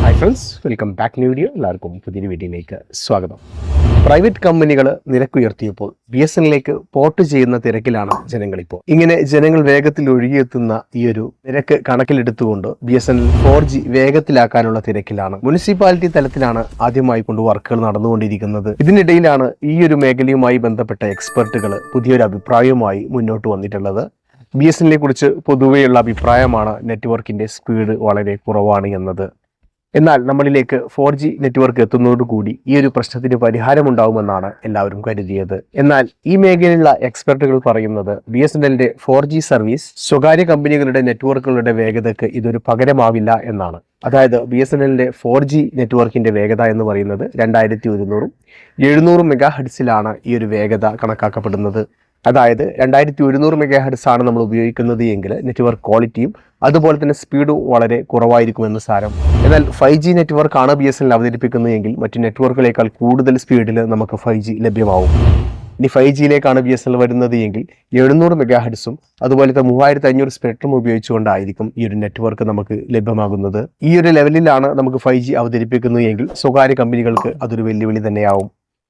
Hi friends welcome back new video എല്ലാവർക്കും പുതിയൊരു വീഡിയോയിലേക്ക് സ്വാഗതം. പ്രൈവറ്റ് കമ്പനികൾ നിരക്കുയർത്തിയപ്പോൾ ബി എസ് എന്നിലേക്ക് പോർട്ട് ചെയ്യുന്ന തിരക്കിലാണ് ജനങ്ങളിപ്പോൾ. ഇങ്ങനെ ജനങ്ങൾ വേഗത്തിൽ ഒഴുകിയെത്തുന്ന ഈ ഒരു നിരക്ക് കണക്കിലെടുത്തുകൊണ്ട് B S N L four G വേഗത്തിലാക്കാനുള്ള തിരക്കിലാണ്. മുനിസിപ്പാലിറ്റി തലത്തിലാണ് ആദ്യമായി കൊണ്ട് വർക്കുകൾ നടന്നുകൊണ്ടിരിക്കുന്നത്. ഇതിനിടയിലാണ് ഈ ഒരു മേഖലയുമായി ബന്ധപ്പെട്ട എക്സ്പെർട്ടുകൾ പുതിയൊരു അഭിപ്രായവുമായി മുന്നോട്ട് വന്നിട്ടുള്ളത്. ബി എസ് എന്നിനെ കുറിച്ച് പൊതുവെയുള്ള അഭിപ്രായമാണ് നെറ്റ്വർക്കിന്റെ സ്പീഡ് വളരെ കുറവാണ് എന്നത്. എന്നാൽ നമ്മളിലേക്ക് ഫോർ ജി നെറ്റ്വർക്ക് എത്തുന്നതോടുകൂടി ഈ ഒരു പ്രശ്നത്തിന് പരിഹാരമുണ്ടാവുമെന്നാണ് എല്ലാവരും കരുതിയത്. എന്നാൽ ഈ മേഖലയിലുള്ള എക്സ്പെർട്ടുകൾ പറയുന്നത് B S N four G service സ്വകാര്യ കമ്പനികളുടെ നെറ്റ്വർക്കുകളുടെ വേഗതയ്ക്ക് ഇതൊരു പകരമാവില്ല എന്നാണ്. അതായത് ബി എസ് എൻ എല്ലിന്റെ ഫോർ ജി നെറ്റ്വർക്കിന്റെ വേഗത എന്ന് പറയുന്നത് രണ്ടായിരത്തി ഒരുന്നൂറും എഴുന്നൂറും മെഗാ ഹെഡ്സിലാണ് ഈ ഒരു വേഗത കണക്കാക്കപ്പെടുന്നത്. അതായത് രണ്ടായിരത്തി ഒരുന്നൂറ് മെഗാ ഹെഡ്സ് ആണ് നമ്മൾ ഉപയോഗിക്കുന്നത് എങ്കിൽ നെറ്റ്വർക്ക് ക്വാളിറ്റിയും അതുപോലെ തന്നെ സ്പീഡും വളരെ കുറവായിരിക്കുമെന്ന് സാരം. എന്നാൽ ഫൈവ് ജി നെറ്റ്വർക്ക് ആണ് ബി എസ് എൻ അവതരിപ്പിക്കുന്നതെങ്കിൽ മറ്റു നെറ്റ്വർക്കുകളേക്കാൾ കൂടുതൽ സ്പീഡിൽ നമുക്ക് ഫൈവ് ജി ലഭ്യമാവും. ഇനി ഫൈവ് ജിയിലേക്കാണ് ബി എസ് എൽ വരുന്നത് എങ്കിൽ എഴുന്നൂറ് മെഗാ ഹെഡ്സും അതുപോലത്തെ മൂവായിരത്തി അഞ്ഞൂറ് സ്പെക്ട്രം ഉപയോഗിച്ചുകൊണ്ടായിരിക്കും ഈ ഒരു നെറ്റ്വർക്ക് നമുക്ക് ലഭ്യമാകുന്നത്. ഈ ഒരു ലെവലിലാണ് നമുക്ക് ഫൈവ് ജി അവതരിപ്പിക്കുന്നത് എങ്കിൽ സ്വകാര്യ കമ്പനികൾക്ക് അതൊരു വെല്ലുവിളി തന്നെയാവും.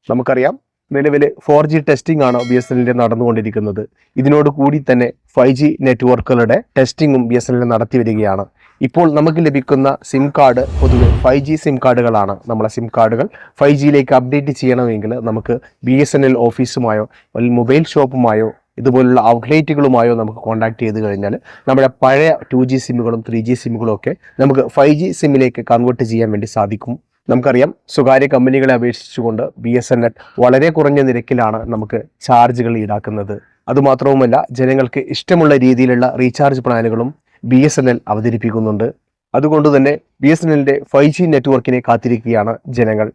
നമുക്കറിയാം നിലവിൽ ഫോർ ജി ടെസ്റ്റിംഗ് ആണ് ബി എസ് എല്ലിന്റെ നടന്നുകൊണ്ടിരിക്കുന്നത്. ഇതിനോട് കൂടി തന്നെ ഫൈവ് ജി നെറ്റ്വർക്കുകളുടെ ടെസ്റ്റിംഗും ബി എസ് എല്ലിൽ നടത്തി വരികയാണ്. ഇപ്പോൾ നമുക്ക് ലഭിക്കുന്ന സിം കാർഡ് പൊതുവെ ഫൈവ് ജി സിം കാർഡുകളാണ് നമ്മളെ സിം കാർഡുകൾ ഫൈവ് ജിയിലേക്ക് അപ്ഡേറ്റ് ചെയ്യണമെങ്കിൽ നമുക്ക് ബി എസ് എൻ എൽ ഓഫീസുമായോ അല്ലെങ്കിൽ മൊബൈൽ ഷോപ്പുമായോ ഇതുപോലുള്ള ഔട്ട്ലെറ്റുകളുമായോ നമുക്ക് കോൺടാക്ട് ചെയ്ത് കഴിഞ്ഞാൽ നമ്മുടെ പഴയ ടു ജി സിമ്മുകളും ത്രീ ജി സിമ്മുകളും ഒക്കെ നമുക്ക് ഫൈവ് ജി സിമ്മിലേക്ക് കൺവേർട്ട് ചെയ്യാൻ വേണ്ടി സാധിക്കും. നമുക്കറിയാം സ്വകാര്യ കമ്പനികളെ അപേക്ഷിച്ചുകൊണ്ട് ബി എസ് എൻ എൽ വളരെ കുറഞ്ഞ നിരക്കിലാണ് നമുക്ക് ചാർജുകൾ ഈടാക്കുന്നത്. അതുമാത്രവുമല്ല ജനങ്ങൾക്ക് ഇഷ്ടമുള്ള രീതിയിലുള്ള റീചാർജ് പ്ലാനുകളും ബി എസ് എൻ എൽ അവതരിപ്പിക്കുന്നുണ്ട്. അതുകൊണ്ട് തന്നെ ബി എസ് എൻ എല്ലിന്റെ ഫൈവ് ജി നെറ്റ്വർക്കിനെ കാത്തിരിക്കുകയാണ് ജനങ്ങൾ.